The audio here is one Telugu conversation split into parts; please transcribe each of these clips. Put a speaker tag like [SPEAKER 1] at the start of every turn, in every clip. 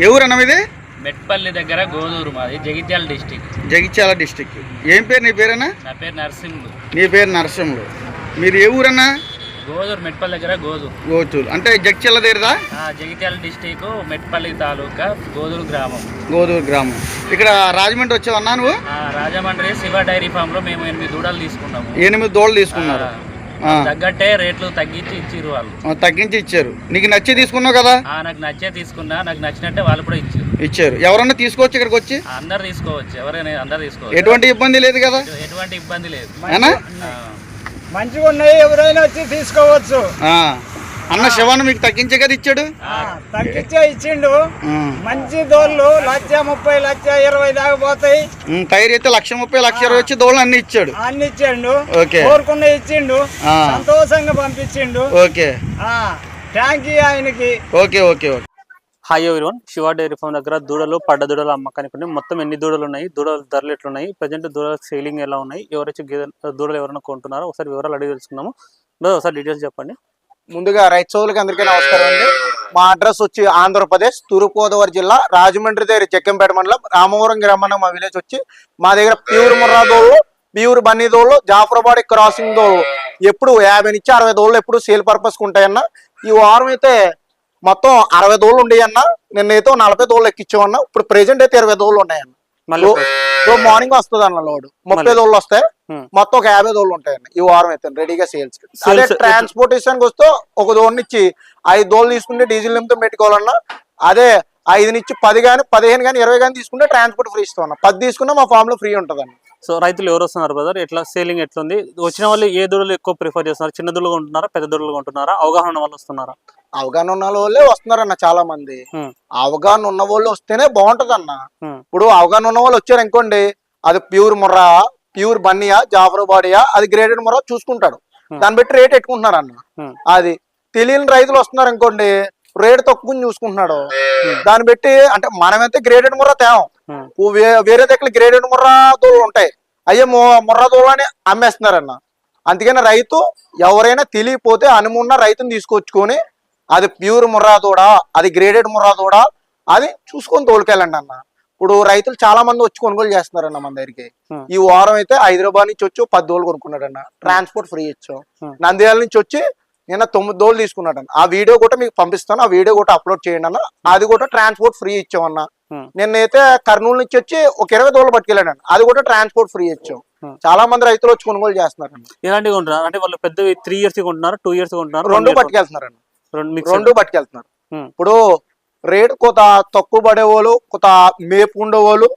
[SPEAKER 1] ఏ ఊరు అన్న ఇది
[SPEAKER 2] మెట్పల్లి దగ్గర గోదూరు మాది జగిత్యాల డిస్టిక్.
[SPEAKER 1] జగిత్యాల డిస్టిక్. ఏం పేరు నీ పేరన్నా?
[SPEAKER 2] నా పేరు నరసింహులు
[SPEAKER 1] నీ పేరు నరసింహులు మీరు ఏ ఊరన్నా?
[SPEAKER 2] గోదూరు మెట్పల్లి దగ్గర గోదూరు.
[SPEAKER 1] గోచూలు అంటే జగిత్యాల దగ్గరదా?
[SPEAKER 2] ఆ, జగిత్యాల డిస్టిక్ మెట్పల్లి తాలూకా గోదూరు గ్రామం.
[SPEAKER 1] గోదూరు గ్రామం. ఇక్కడ రాజమండ్రి వచ్చావన్నా నువ్వు?
[SPEAKER 2] ఆ, రాజమండ్రి శివ డైరీ ఫామ్లో మేము ఎనిమిది దూడలు తీసుకున్నాము.
[SPEAKER 1] ఎనిమిది దోళ్ళు తీసుకున్నారు.
[SPEAKER 2] తగ్గట్టే రేట్లు తగ్గించి ఇచ్చిర్రు వాళ్ళు.
[SPEAKER 1] తగ్గించి ఇచ్చారు. నీకు నచ్చి తీసుకున్నావు కదా?
[SPEAKER 2] ఆ, నాకు నచ్చే తీసుకున్నా నాకు నచ్చినట్టే వాళ్ళు కూడా ఇచ్చారు
[SPEAKER 1] ఇచ్చారు. ఎవరన్నా తీసుకోవచ్చు ఇక్కడికి వచ్చి?
[SPEAKER 2] అందరు తీసుకోవచ్చు. ఎవరైనా అందరు తీసుకోవచ్చు.
[SPEAKER 1] ఎటువంటి ఇబ్బంది లేదు కదా?
[SPEAKER 2] ఎటు- ఎటువంటి ఇబ్బంది లేదు.
[SPEAKER 3] మంచిగా ఉన్నాయి ఎవరైనా వచ్చి తీసుకోవచ్చు.
[SPEAKER 1] ఆ. అన్న శివాన్ని మీకు తగ్గించే కదా ఇచ్చాడు?
[SPEAKER 3] ఆ, తగ్గించే ఇచ్చిండు. మంచి దోళ్ళు లక్ష ముప్పై లక్ష ఇరవై దాకా పోతాయి.
[SPEAKER 1] టైర్ అయితే లక్ష ముప్పై లక్ష ఇరవై వచ్చి దోళ్ళు అన్ని ఇచ్చాడు.
[SPEAKER 3] అన్ని ఇచ్చిండు.
[SPEAKER 1] ఓకే.
[SPEAKER 3] కోరుకున్న ఇచ్చిండు. సంతోషంగా పంపించిండు.
[SPEAKER 1] ఓకే.
[SPEAKER 3] థ్యాంక్ యూ ఆయనకి.
[SPEAKER 1] Okay okay okay.
[SPEAKER 4] Hi everyone Shiva dairy farm దగ్గర దూడలు పడ్డ దూడలు అమ్మకానికి ఉన్నాయి మొత్తం ఎన్ని దూడలు ఉన్నాయి? దూడల ధరలు ఎట్లున్నాయి? ప్రజెంట్ దూడల సేలింగ్ ఎలా ఉన్నాయి? ఎవరైతే దూడలు ఎవరైనా కొంటున్నారో ఒకసారి వివరాలు అడిగి బ్రదర్, ఒకసారి డీటెయిల్స్ చెప్పండి.
[SPEAKER 5] ముందుగా రైతు సోదరులకి అందరికీ నమస్కారం అండి. మా అడ్రస్ వచ్చి ఆంధ్రప్రదేశ్ తూర్పుగోదావరి జిల్లా రాజమండ్రి దగ్గర చెక్కంపేట మండలం రామవరం గ్రామం మా విలేజ్ వచ్చి మా దగ్గర ప్యూర్ ముర్రా దోళ్ళు ప్యూర్ బన్నీ దోళ్ళు జాఫరాబాద్ క్రాసింగ్ దోళ్ళు ఎప్పుడు యాభై నుంచి అరవై దోళ్ళు ఎప్పుడు సేల్ పర్పస్ ఉంటాయన్న. ఈ వారం అయితే మొత్తం అరవై దోళ్ళు ఉండేయన్న. నిన్నైతే నలభై దోళ్ళు ఎక్కించామన్న ఇప్పుడు ప్రెజెంట్ అయితే ఇరవై దోళ్ళు ఉన్నాయన్న.
[SPEAKER 4] మళ్ళీ
[SPEAKER 5] మార్నింగ్ వస్తుంది అన్న లోడ్. ముప్పై దోళ్ళు వస్తాయి
[SPEAKER 4] Hmm.
[SPEAKER 5] మొత్తం ఒక యాభై దోళ్ళు ఉంటాయండి ఈ వారం అయితే రెడీగా సేల్స్ అదే ట్రాన్స్పోర్టేషన్ వస్తే ఒక దోడు నుంచి ఐదు దోళ్ళు తీసుకుంటే డీజిల్ నిమిత్తం పెట్టుకోవాలన్నా అదే ఐదు నుంచి పది కానీ పదిహేను కానీ ఇరవై కానీ తీసుకుంటే ట్రాన్స్పోర్ట్ ఫ్రీ ఇస్తాం అన్న. పది తీసుకున్నా మా ఫామ్లో ఫ్రీ ఉంటుందండి
[SPEAKER 4] సో రైతులు ఎవరు వస్తున్నారు బ్రదర్ ఎట్లా? సేలింగ్ ఎట్లుంది? వచ్చిన వాళ్ళు ఏ దూడలు ఎక్కువ ప్రిఫర్ చేస్తున్నారు? చిన్న దూడలు కొంటున్నారా పెద్ద దూడలు కొంటున్నారా అవగాహన వాళ్ళు వస్తున్నారా?
[SPEAKER 5] అవగాహన ఉన్న వాళ్ళే వస్తున్నారన్న చాలా మంది. అవగాహన ఉన్న వాళ్ళు వస్తేనే బాగుంటది అన్న. ఇప్పుడు అవగాహన ఉన్న వాళ్ళు వచ్చారు అనుకోండి అది ప్యూర్ ముర్రా ప్యూర్ బన్నీయా జాఫరాబాడియా అది గ్రేడెడ్ ముర్రా చూసుకుంటాడు. దాన్ని బట్టి రేట్ పెట్టుకుంటున్నారు అన్న
[SPEAKER 4] Hmm.
[SPEAKER 5] అది తెలియని రైతులు వస్తున్నారు అనుకోండి రేట్ తక్కువ చూసుకుంటున్నాడు. దాన్ని బట్టి అంటే మనమైతే గ్రేడెడ్ ముర్రా తేవం. వేరే దగ్గర గ్రేడెడ్ ముర్రా ఉంటాయి. అయ్యే మొ- ముర్రా దూడలు అని అమ్మేస్తున్నారన్న. అందుకని రైతు ఎవరైనా తెలియపోతే అనుమున్న రైతుని తీసుకొచ్చుకొని అది ప్యూర్ ముర్రా దూడ అది గ్రేడెడ్ ముర్రా దూడ అది చూసుకొని తోలుకెళ్ళండి అన్న. ఇప్పుడు రైతులు చాలా మంది వచ్చి కొనుగోలు చేస్తున్నారన్న మన దగ్గరికి. ఈ వారం అయితే హైదరాబాద్ నుంచి వచ్చి పది దోళ్ళు కొనుక్కున్నాడన్న. ట్రాన్స్పోర్ట్ ఫ్రీ ఇచ్చాం. నంద్యాల నుంచి వచ్చి నిన్న తొమ్మిది దోళ్ళు తీసుకున్నాడన్న. ఆ వీడియో కూడా మీకు పంపిస్తాను. ఆ వీడియో కూడా అప్లోడ్ చేయండి అన్న. అది కూడా ట్రాన్స్పోర్ట్ ఫ్రీ ఇచ్చామన్న. నిన్నైతే కర్నూలు నుంచి వచ్చి ఒక ఇరవై దోళ్ళు పట్టుకెళ్ళాడు అది కూడా ట్రాన్స్పోర్ట్ ఫ్రీ ఇచ్చాం. చాలా మంది రైతులు వచ్చి కొనుగోలు చేస్తున్నారన్న
[SPEAKER 4] ఎలాంటివి కొంటున్నారు? అంటే వాళ్ళు పెద్దవి త్రీ ఇయర్స్ కొంటున్నారు టూ ఇయర్స్ కొంటున్నారు?
[SPEAKER 5] రెండు పట్టుకెళ్తున్నారన్న
[SPEAKER 4] రెండు మిక్స్
[SPEAKER 5] రెండు పట్టుకెళ్తున్నారు. ఇప్పుడు రేట్ కొంత తక్కువ పడేవాళ్ళు కొంత మేపు ఉండేవాళ్ళు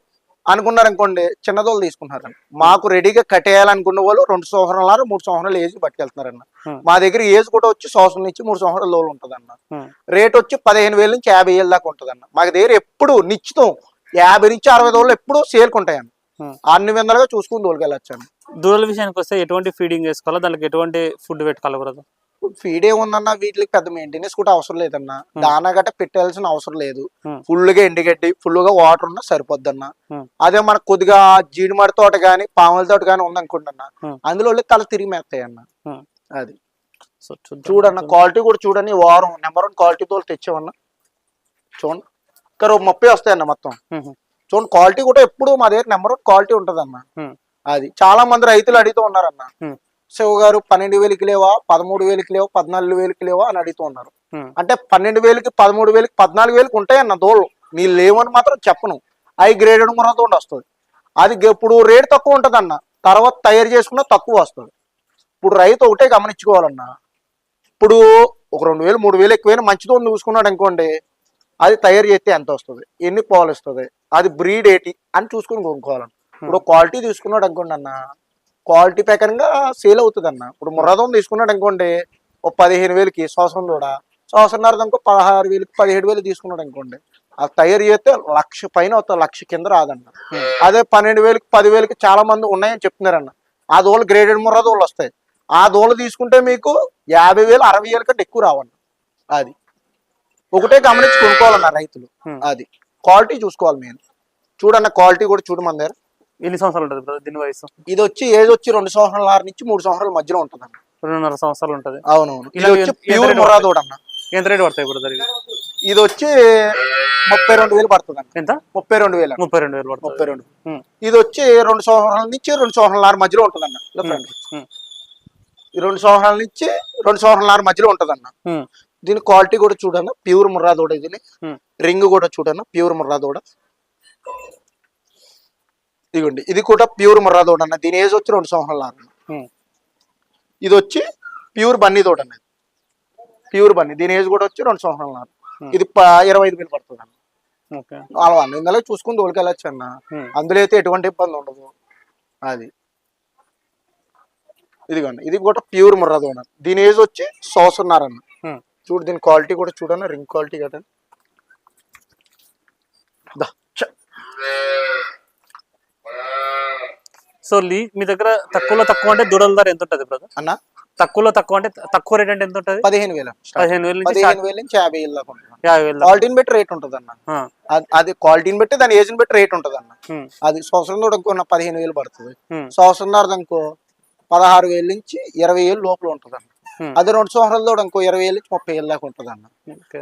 [SPEAKER 5] అనుకున్నారు అనుకోండి చిన్నదోళ్ళు తీసుకుంటున్నారు మాకు రెడీగా కట్టేయాలనుకున్న వాళ్ళు రెండు సంవత్సరాలు మూడు సంవత్సరాలు ఏజ్ పట్టుకెళ్తున్నారన్న. మా దగ్గర ఏజ్ కూడా వచ్చి సంవత్సరం నుంచి మూడు సంవత్సరాల లోలు ఉంటుందన్న. రేట్ వచ్చి పదిహేను వేల నుంచి యాభై వేల దాకా ఉంటుందన్న. మాకు దగ్గర ఎప్పుడు నిశ్చితం యాభై నుంచి అరవై దోళ్ళు ఎప్పుడు సేల్కి ఉంటాయన్న.
[SPEAKER 4] Hmm.
[SPEAKER 5] అన్ని విధాలుగా చూసుకుని దోలుకెళ్ళొచ్చండి
[SPEAKER 4] దూడల విషయానికి వస్తే ఎటువంటి ఫీడింగ్ చేసుకోవాలా? దానికి ఎటువంటి ఫుడ్ పెట్టుకోవాలి
[SPEAKER 5] ఫీడ్ ఏముందన్న వీటికి పెద్ద మెయింటెనెన్స్ కూడా అవసరం లేదన్న దానా గట్ట పెట్టాల్సిన అవసరం లేదు. ఫుల్గా ఎండుగడ్డి ఫుల్గా వాటర్ ఉన్నా సరిపోద్దన్న
[SPEAKER 4] Hmm.
[SPEAKER 5] అదే మనకు కొద్దిగా జీడిమడి తోట గాని పాముల తోట గాని ఉందనుకోండి
[SPEAKER 4] Hmm.
[SPEAKER 5] అందులో తల తిరిగి మేస్తాయి అన్న. అది. చూడన్న క్వాలిటీ కూడా చూడని ఈ వారం నెంబర్ వన్ క్వాలిటీ తోలు తెచ్చామన్న చూడండి ఇక్కడ ముప్పై వస్తాయన్న మొత్తం. చూడండి క్వాలిటీ కూడా ఎప్పుడు మా దగ్గర నెంబర్ వన్ క్వాలిటీ ఉంటదన్న. అది చాలా మంది రైతులు అడుగుతూ ఉన్నారన్న. శివ గారు పన్నెండు వేలకి లేవా? పదమూడు వేలకి లేవా? పద్నాలుగు వేలకి లేవా? అని అడుగుతూ ఉన్నారు. అంటే పన్నెండు వేలకి పదమూడు వేలకి పద్నాలుగు వేలకి ఉంటాయన్న దోళ్ళు. మీరు లేవని మాత్రం చెప్పను. అవి గ్రేడెడ్ మురతో వస్తుంది. అది ఇప్పుడు రేట్ తక్కువ ఉంటదన్న. తర్వాత తయారు చేసుకున్న తక్కువ వస్తుంది. ఇప్పుడు రైతు ఒకటే గమనించుకోవాలన్న. ఇప్పుడు ఒక రెండు వేలు మూడు వేలు ఎక్కువైనా మంచితో చూసుకున్నాడు అనుకోండి అది తయారు చేస్తే ఎంత వస్తుంది? ఎన్ని పాలు ఇస్తుంది? అది బ్రీడ్ ఏంటి? అని చూసుకుని కొనుక్కోవాలన్న. ఇప్పుడు క్వాలిటీ తీసుకున్నాడు అనుకోండి అన్న క్వాలిటీ ప్రకారంగా సేల్ అవుతుంది అన్న ఇప్పుడు ముర్రదం తీసుకున్నాడు అనుకోండి ఒక పదిహేను వేలకి సంవత్సరం కూడా సంవత్సరంన్నర అనుకో పదహారు వేలకి పదిహేడు వేలు తీసుకున్నాడు అనుకోండి అది తయారు చేస్తే లక్ష పైన అవుతుంది లక్ష కింద రాదన్న. అదే పన్నెండు వేలకి పదివేలకి చాలా మంది ఉన్నాయని చెప్తున్నారన్న. ఆ దోళ్ళు గ్రేడెడ్ ముర్రా దోళ్ళు వస్తాయి. ఆ దోళ్ళు తీసుకుంటే మీకు యాభై వేలు అరవై వేల కంటే ఎక్కువ రావన్న. అది. ఒకటే గమనించి కొనుక్కోవాలన్న రైతులు. అది. క్వాలిటీ చూసుకోవాలి మేము చూడన్న క్వాలిటీ కూడా చూడు మన దగ్గర.
[SPEAKER 4] ఎన్ని సంవత్సరాలు ఉంటుంది బ్రదర్ దీని వయసు?
[SPEAKER 5] ఇది వచ్చి ఏజ్ వచ్చి రెండు సంవత్సరాల ఆరు నుంచి మూడు సంవత్సరాల మధ్యలో ఉంటుందన్న.
[SPEAKER 4] రెండున్నర సంవత్సరాలు ఉంటుంది.
[SPEAKER 5] అవునవును. ఇది వచ్చి ప్యూర్ అన్న.
[SPEAKER 4] ఎంత రేట్ పడతాయి బ్రదర్ ఇది
[SPEAKER 5] ఇది వచ్చి ముప్పై రెండు వేలు పడుతుంది అన్న.
[SPEAKER 4] ఎంత?
[SPEAKER 5] ముప్పై రెండు వేలు అన్న.
[SPEAKER 4] ముప్పై రెండు వేలు పడుతుంది.
[SPEAKER 5] ముప్పై రెండు. ఇది వచ్చి రెండు సంవత్సరాల నుంచి రెండు సంవత్సరాల మధ్యలో ఉంటుంది అన్న రెండు సంవత్సరాల నుంచి రెండు సంవత్సరాల మధ్యలో ఉంటుంది అన్న దీని క్వాలిటీ కూడా చూడన్న. ప్యూర్ ముర్రా దూడ ఇది. రింగ్ కూడా చూడన్న. ప్యూర్ ముర్రా దూడ ఇదిగోండి ఇది కూడా ప్యూర్ ముర్రా దూడ అన్న దీని ఏజ్ వచ్చి రెండు సంవత్సరాలు అన్న. ఇది వచ్చి ప్యూర్ బన్నీ దూడ అన్నది ప్యూర్ బన్నీ దీని ఏజ్ కూడా వచ్చి రెండు సంవత్సరాలు ఇది ఇరవై ఐదు వేలు పడుతుంది అన్న అన్ని నెలలు చూసుకుని తోలుకెళ్ళచ్చు అన్న? అందులో అయితే ఎటువంటి ఇబ్బంది ఉండదు. అది. ఇదిగోండి ఇది కూడా ప్యూర్ ముర్రా దూడ దీని ఏజ్ వచ్చి సంవత్సరంన్నర అన్న. చూడు దీని క్వాలిటీ కూడా చూడన్న రింగ్ క్వాలిటీ కదా.
[SPEAKER 4] సో లీ మీ దగ్గర తక్కువలో తక్కువ అంటే దూడల ధర ఎంత ఉంటుంది బ్రదర్
[SPEAKER 5] అన్న?
[SPEAKER 4] తక్కువలో తక్కువ అంటే తక్కువ రేట్ అంటే ఎంత ఉంటుంది
[SPEAKER 5] పదిహేను వేలు.
[SPEAKER 4] పదిహేను వేల నుంచి
[SPEAKER 5] పదిహేను వేల నుంచి యాభై వేలు.
[SPEAKER 4] యాభై వేలు.
[SPEAKER 5] క్వాలిటీని బట్టి రేట్ ఉంటుంది అన్న అది- క్వాలిటీని బట్టి దాని ఏజ్ని బట్టి రేట్ ఉంటుంది అన్న అది సంవత్సరం నా పదిహేను వేలు పడుతుంది.
[SPEAKER 4] ఉమ్,
[SPEAKER 5] సంవత్సరంన్నర ఇంకో పదహారు వేల నుంచి ఇరవై వేలు లోపల ఉంటుంది అన్న అదే రెండు సంవత్సరాల కూడా ఇంకో ఇరవై వేల నుంచి ముప్పై వేలు దాకా ఉంటుంది అన్న.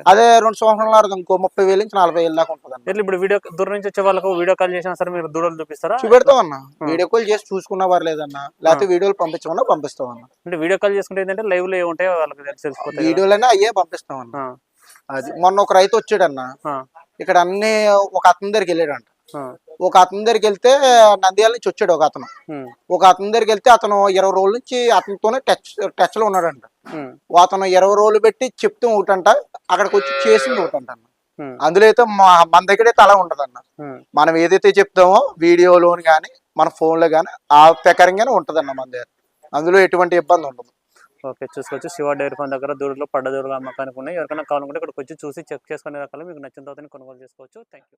[SPEAKER 5] అదే రెండు సంవత్సరాల ఇంకో ముప్పై వేల నుంచి నలభై వేలు దాకా ఉంటుంది అన్న
[SPEAKER 4] ఇప్పుడు వీడియో దూరం నుంచి వచ్చే వాళ్ళకు వీడియో కాల్ చేసినా సరే మీరు దూడలు చూపిస్తారా?
[SPEAKER 5] చూపెడతాం అన్న వీడియో కాల్ చేసి చూసుకున్నా పర్లేదన్న లేకపోతే వీడియోలు పంపించమన్నా పంపిస్తాం అన్న
[SPEAKER 4] అంటే వీడియో కాల్ చేసుకుంటే ఏంటంటే లైవ్లో ఏముంటాయో వాళ్ళకి తెలిసి తెలిసిపోతాయి.
[SPEAKER 5] వీడియోలనే అయ్యే పంపిస్తాం అన్న అది మొన్న ఒక రైతు వచ్చాడన్న. ఇక్కడ అన్ని ఒక అతని దగ్గరికి వెళ్ళాడంట. ఒక అతని దగ్గరికి వెళ్తే నంద్యాల నుంచి వచ్చాడు ఒక అతను. ఒక అతని దగ్గరికి వెళ్తే అతను ఇరవై రోజుల నుంచి అతనితోనే టచ్ టచ్లో ఉన్నాడంట అతను ఇరవై రోజులు పెట్టి చెప్తూ ఒకటంట అక్కడికి వచ్చి చేసింది ఒకటంట అందులో అయితే మన దగ్గరైతే అలా ఉండదు అన్న. మనం ఏదైతే చెప్తామో వీడియోలోని కానీ మన ఫోన్లో కానీ ఆ ప్రకారంగానే ఉంటదన్న మన దగ్గర. అందులో ఎటువంటి ఇబ్బంది ఉండదు.
[SPEAKER 4] ఓకే చూసుకోవచ్చు. శివ డైరీ ఫామ్ దగ్గర దూడలు పడ్డ దూడలు అమ్మకానికి ఉన్నాయి. ఎవరికైనా కావాలనుకుంటే ఇక్కడికి వచ్చి చూసి చెక్ చేసుకునే రకాలు మీకు నచ్చిన తర్వాత కొనుగోలు చేసుకోవచ్చు. థ్యాంక్